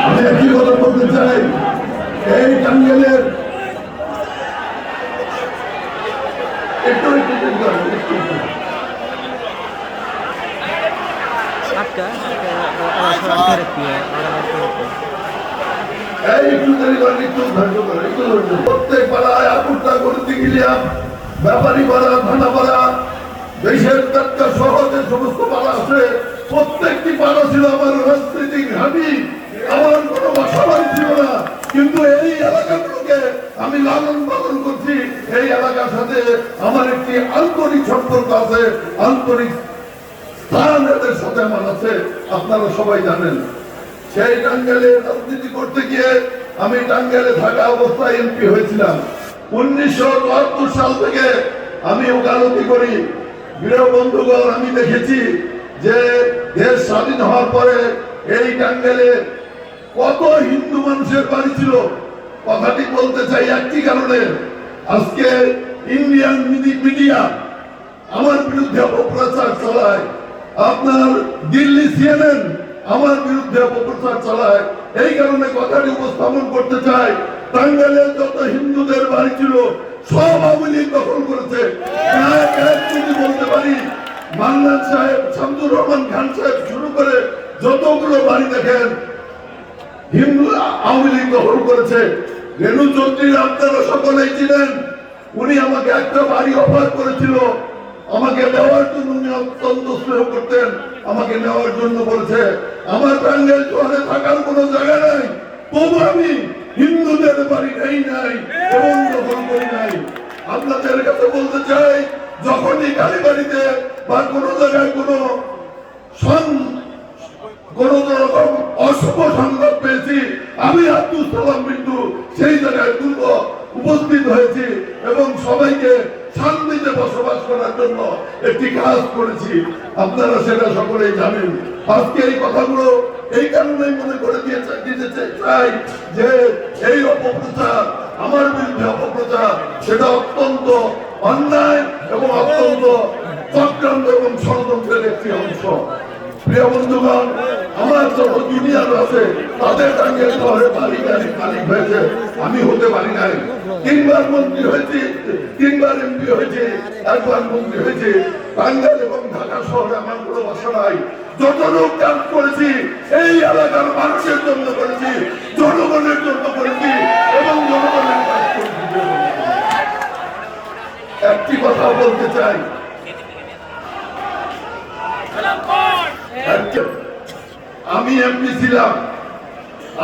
আমি কথা বলতে চাই এই টাঙ্গেলের একটু একটু একটু, একটু, একটু। একটু একটু একটু ধৈর্য করেন। প্রত্যেক পাড়ায় আকুরটা করতে গেলিয়া ব্যাপারী পাড়া থানা পাড়া দেশের টাটকা শহরের সমস্ত পাড়া আছে প্রত্যেকটি পাড়া ছিল আমার রাজনৈতিক ঘাঁটি আমার কোনো বাসাবাড়ি ছিল না। কিন্তু এই এলাকাগুলোকে আমি লালন পালন করছি। এই এলাকার সাথে আমার একটি আন্তরিক সম্পর্ক আছে। আন্তরিক স্থান এদের সাথে আমার আছে। আপনারা সবাই জানেন। সেই টাঙ্গাইলে রাজনীতি করতে গিয়ে আমি টাঙ্গাইলে থাকা অবস্থায় এমপি হয়েছিলাম। উনিশশো চুয়াত্তর সাল থেকে আমি ওকালতি করি। প্রিয় বন্ধুগণ, আমি দেখেছি যে দেশ স্বাধীন হওয়ার পরে এই টাঙ্গাইলে কত হিন্দু মানুষের বাড়ি ছিল? কথাটি বলতে চাই একটি কারণে। আজকে ইন্ডিয়ান মিডিয়া আমার বিরুদ্ধে অপপ্রচার চালায়। আপনার দিল্লি সিএনএন আমার বিরুদ্ধে অপপ্রচার চালায়। এই কারণে কথাটি উপস্থাপন করতে চাই। টাঙ্গাইলে যত হিন্দুদের বাড়ি ছিল, সব আওয়ামী লীগ দখল করেছে। যদি বলতে পারি। মান্নান সাহেব শামদুর রহমান খান সাহেব শুরু করে যতগুলো বাড়ি দেখেন হিন্দু আওয়ামী লীগ করেছে। রেণু চৌধুরী আপনারা সকলেই ছিলেন উনি আমাকে একটা বাড়ি অফার করেছিল। আমাকে দেওয়ার জন্য উনি অত্যন্ত স্নেহ করতেন। আমাকে নেওয়ার জন্য বলেছে, আমার টাঙ্গাইল শহরে থাকার কোনো জায়গা নাই। তবু আমি হিন্দুদের বাড়ি নেই নাই এবং দখল করি নাই। আপনাদের কাছে বলতে চাই, যখনই কালীবাড়িতে বা কোনো জায়গায় কোনো কোন রকম অশুভ সংবাদ আমি আব্দুল সালাম বিন্দু, সেই জায়গায় পূর্ব উপস্থিত হয়েছি এবং সবাইকে শান্তিতে বসবাস করার জন্য একটি কাজ করেছি। আপনারা সেটা সকলেই জানেন। আজকে এই কথাগুলো এই কারণেই মনে করে দিয়েছে চাই যে এই অপপ্রচার, আমার বিরুদ্ধে অপপ্রচার, সেটা অত্যন্ত অন্যায় এবং অত্যন্ত চক্রান্ত এবং ষড়যন্ত্রের একটি অংশ। প্রিয় বন্ধুগণ, আমার যত জুনিয়র আছে, তাদের সঙ্গে শহরে গাড়ি মালিক হয়েছে, আমি হতে পারি নাই। তিনবার মন্ত্রী হয়েছি, তিনবার এমপি হয়েছে, একবার মন্ত্রী হয়েছে। টাঙ্গাইল এবং ঢাকা শহরে আমার কোনো বাসা নাই। যত লোক কাজ করেছি, এই এলাকার মানুষের জন্য করেছি, জনগণের জন্য করেছি এবং জনগণের কাজ করেছি। একটি কথা বলতে চাই আমি এমপি ছিলাম।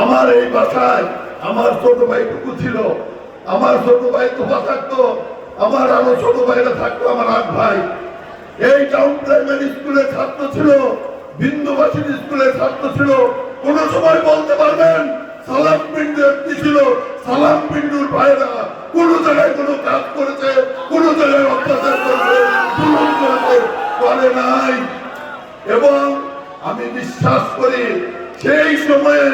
আমার এই বাসায় আমার ছোট ভাইটুকু ছিল। আমার ছোট ভাই তো থাকতো। আমার আরও ছোট ভাইরা থাকতো আমার আট ভাই। এই টাউন প্রাইমারি স্কুলের ছাত্র ছিল, বিন্দুবাসীর স্কুলের ছাত্র ছিল। কোন সময় বলতে পারবেন, সালাম পিন্ডু একটি ছিল, সালাম পিন্ডুর ভাইরা কোন জায়গায় কোনো কাজ করেছে, কোন জায়গায় অত্যাচার করেছে, করে নাই। এবং আমি বিশ্বাস করি, সেই সময়ে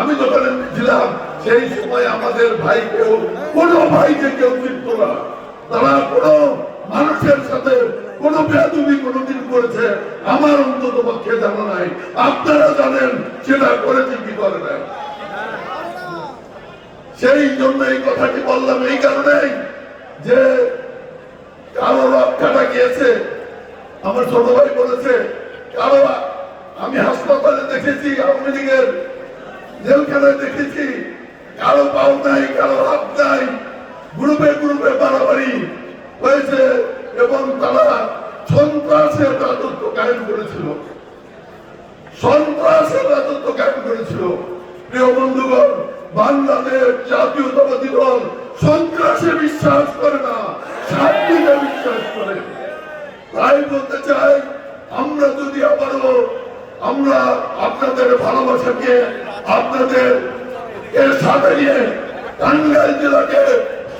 আমি যখন ছিলাম, সেই সময় আমাদের ভাই কেউ, কোনো ভাইকে কেউ চিনত না। তারা কোনো মানুষের সাথে কোনো বেদুবি কোনোদিন করেছে, আমার অন্তত পক্ষে জানা নাই। আপনারা জানেন সেটা করেছে কি করে নাই। সেই জন্য এই কথাটি বললাম, এই কারণেই যে কারও রক্ষাটা গিয়েছে। আমার ছোট ভাই বলেছে, কারও আমি হাসপাতালে দেখেছি, আওয়ামী লীগের জেলখানায় দেখেছি। কারও পাও নাই, কারও হাত নাই। গ্রুপে গ্রুপে বাড়াবাড়ি হয়েছে এবং তারা সন্ত্রাসের রাজত্ব কায়েম করেছিল। সন্ত্রাসের রাজত্ব কায়েম করেছিল। প্রিয় বন্ধুগণ, বাংলাদেশ জাতীয়তাবাদী দল সন্ত্রাসে বিশ্বাস করে না, শান্তিতে বিশ্বাস করে। তাই বলতে চাই, আমরা যদি আবারও আমরা আপনাদের ভালোবাসাকে আপনাদের এর সাথে নিয়ে টাঙ্গাইল জেলাকে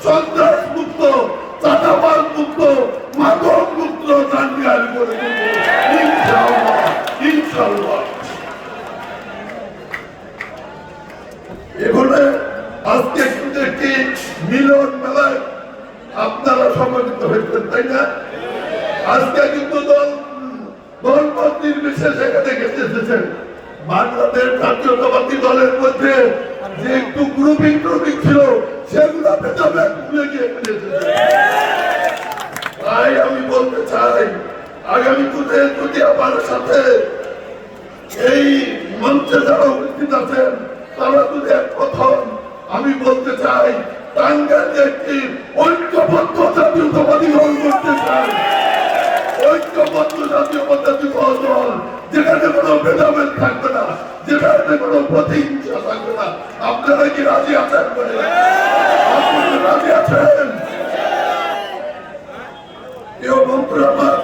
সন্ত্রাস মুক্ত চাঁদাবাদ মুক্ত, মাদক মুক্ত টাঙ্গাইল করে এখানে আজকে কিন্তু একটি মিলন মেলায় আপনারা সমবেত হয়েছেন, তাই না? আজকে কিন্তু দল দলমত জাতীয়তাবাদী দলের মধ্যে যে একটু গ্রুপিং ছিল সেগুলো গিয়ে তাই আমি বলতে চাই, আগামী দিনে যদি সাথে এই মঞ্চে যারা উপস্থিত আছেন, তারা যদি এক প্রথম আমি বলতে চাই, টাঙ্গাইল একটি ঐক্যবদ্ধ জাতীয়তাবাদী দল করতে ঐক্যবদ্ধ কোনো ভেদাভেদ থাকবে না, যেখানে কোনো প্রতিহিংসা থাকবে না, আপনারা কি রাজি আছেন বলে? রাজি আছেন প্রিয় বন্ধুরা, আমার